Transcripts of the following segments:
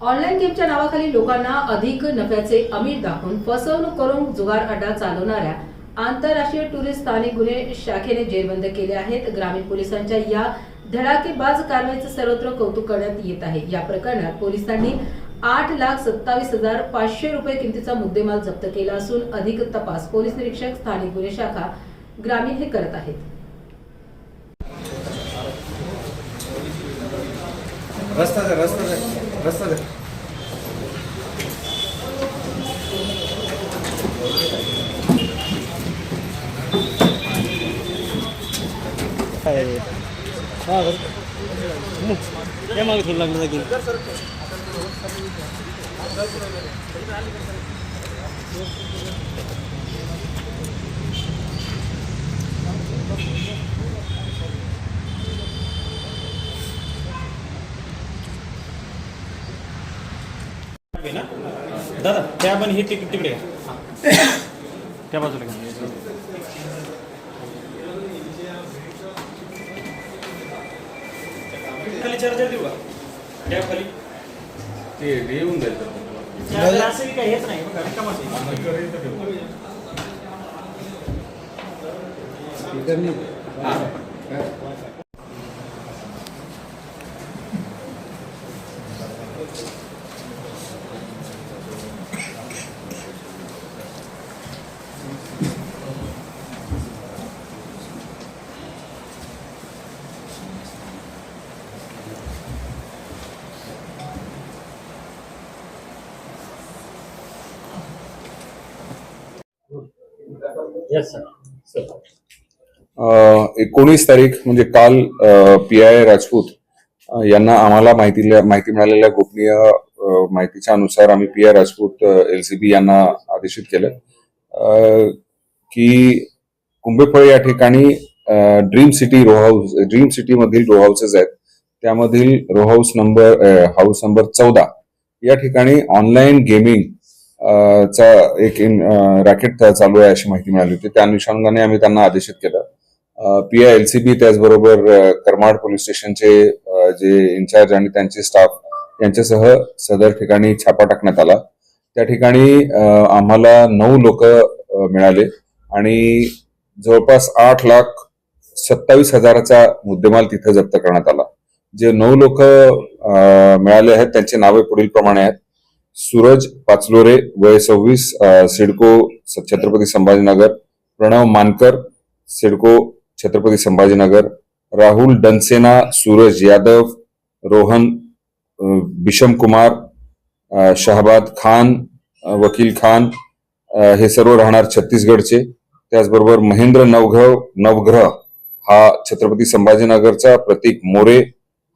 Online गेमच्या नावाखाली लोकांना अधिक नफ्याचे अमीर दाखवून फसवणूक करून जुगार अड्डा चालवणाऱ्या आंतरराष्ट्रीय टुरिस्ट स्थानिक गुन्हे शाखेने जेरबंद केले आहेत. ग्रामीण पोलिसांच्या या धडाकेबाज कारवाईचं सर्वत्र कौतुक करण्यात येत आहे. या प्रकरणात पोलिसांनी आठ लाख सत्तावीस हजार पाचशे रुपये किमतीचा मुद्देमाल जप्त केला असून अधिक तपास पोलीस निरीक्षक स्थानिक गुन्हे शाखा ग्रामीण हे करत आहेत. रस्ता दे. रस्ता दे रस्ता दे या मागे जाईल दादा त्या पण हे तिकडे तिकडे. त्या बाजूला घ्या. खाली चार्जर देऊ का? त्या खाली. ते येऊन जाईल. चार्जर असं काही हेच नाही बघा. एकोणीस तारीख म्हणजे काल पी आय राजपूत यांना आम्हाला माहिती माहिती मिळालेल्या गोपनीय माहितीच्या अनुसार आम्ही पी आय राजपूत एलसीबी यांना आदेशित केलं. की कुंभेफळ या ठिकाणी dream city row house dream city मधील रो हाऊसेस आहेत. त्यामधील row house number house number चौदा या ठिकाणी ऑनलाईन गेमिंग चा एक इन रॅकेट चालू आहे अशी माहिती मिळाली होती. त्या अनुषंगाने आम्ही त्यांना आदेशित केलं. P I L C B त्याचबरोबर करमाड पोलीस स्टेशनचे जे इन्चार्ज आणि त्यांचे स्टाफ यांच्यासह सदर ठिकाणी छापा टाकण्यात आला. त्या ठिकाणी आम्हाला नऊ लोक मिळाले आणि जवळपास आठ लाख सत्तावीस हजाराचा मुद्देमाल तिथं जप्त करण्यात आला. जे नऊ लोक मिळाले आहेत त्यांचे नावे पुढील प्रमाणे आहेत. सूरज पाचलोरे वय सव्वीस सिडको स- छत्रपती संभाजीनगर प्रणव मानकर सिडको छत्रपती संभाजीनगर राहुल डनसेना सूरज यादव रोहन बिशम कुमार शहाबाद खान वकील खान हे सर्व राहणार छत्तीसगडचे. त्याचबरोबर महेंद्र नवघव नवग्रह हा छत्रपती संभाजीनगरचा प्रतीक मोरे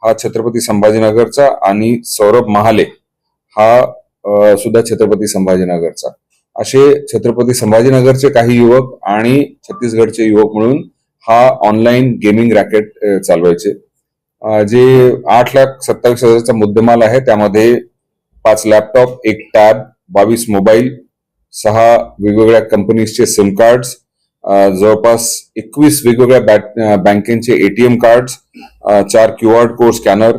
हा छत्रपती संभाजीनगरचा आणि सौरभ महाले हा सुद्धा छत्रपती संभाजीनगरचा. असे छत्रपती संभाजीनगरचे काही युवक आणि छत्तीसगडचे युवक मिळून हा ऑनलाईन गेमिंग रॅकेट चालवायचे. जे आठ लाख सत्तावीस हजारचा मुद्देमाल आहे त्यामध्ये पाच लॅपटॉप एक टॅब बावीस मोबाईल सहा वेगवेगळ्या कंपनीजचे सिम कार्ड्स जवळपास एकवीस वेगवेगळ्या बॅट- बँकेचे एटीएम कार्ड्स चार Q R code scanner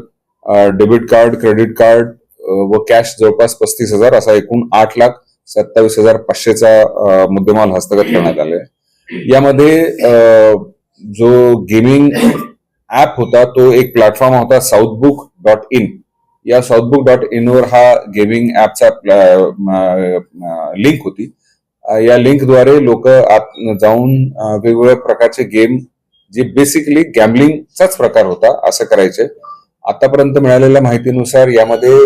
debit card credit card व कॅश जवळपास पस्तीस हजार असा एकूण आठ लाख सत्तावीस हजार पाचशेचा मुद्देमाल हस्तगत करण्यात आले यामध्ये जो गेमिंग ऍप होता तो एक प्लॅटफॉर्म होता साऊथबुक डॉट इन या साऊथबुक डॉट इन वर हा गेमिंग ऍपचा लिंक होती. या लिंकद्वारे लोक जाऊन वेगवेगळ्या प्रकारचे गेम जे बेसिकली गॅम्बलिंगचाच प्रकार होता असं करायचे. आतापर्यंत मिळालेल्या माहितीनुसार यामध्ये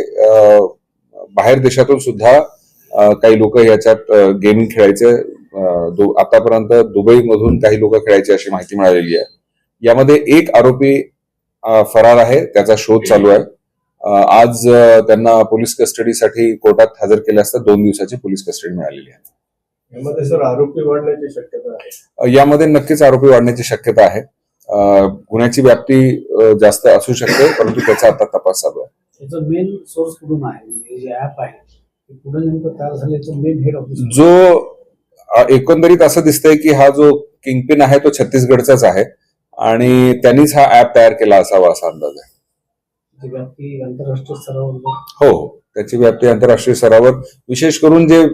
बाहेर देशातून सुद्धा काही लोक याच्यात गेमिंग खेळायचे आतापर्यंत दुबईमधून काही लोक खेळायचे अशी माहिती मिळालेली आहे. यामध्ये एक आरोपी फरार आहे त्याचा शोध चालू आहे. आज त्यांना पोलीस कस्टडीसाठी कोर्टात हजर केले असता दोन दिवसाची पोलीस कस्टडी मिळालेली आहे. यामध्ये सर आरोपी वाढण्याची शक्यता आहे. यामध्ये नक्कीच आरोपी वाढण्याची शक्यता आहे. गुन्ह्याची व्याप्ती जास्त असू शकते परंतु त्याचा आता तपास चालू आहे. त्याचं मेन सोर्स कुठून आहे? म्हणजे जे ऍप आहे ते कुठं नेमकं तयार झाल्याचं मेन हेड ऑफिस जो अ, एकंदरीत असं दिसतंय की हा जो किंगपिन आहे तो छत्तीसगडचाच आहे. आणि त्यांनीच हा ऍप तयार केला असावा असा अंदाज आहे. व्याप्ती आंतरराष्ट्रीय स्तरावर हो हो. त्याची व्याप्ती आंतरराष्ट्रीय स्तरावर. विशेष करून जे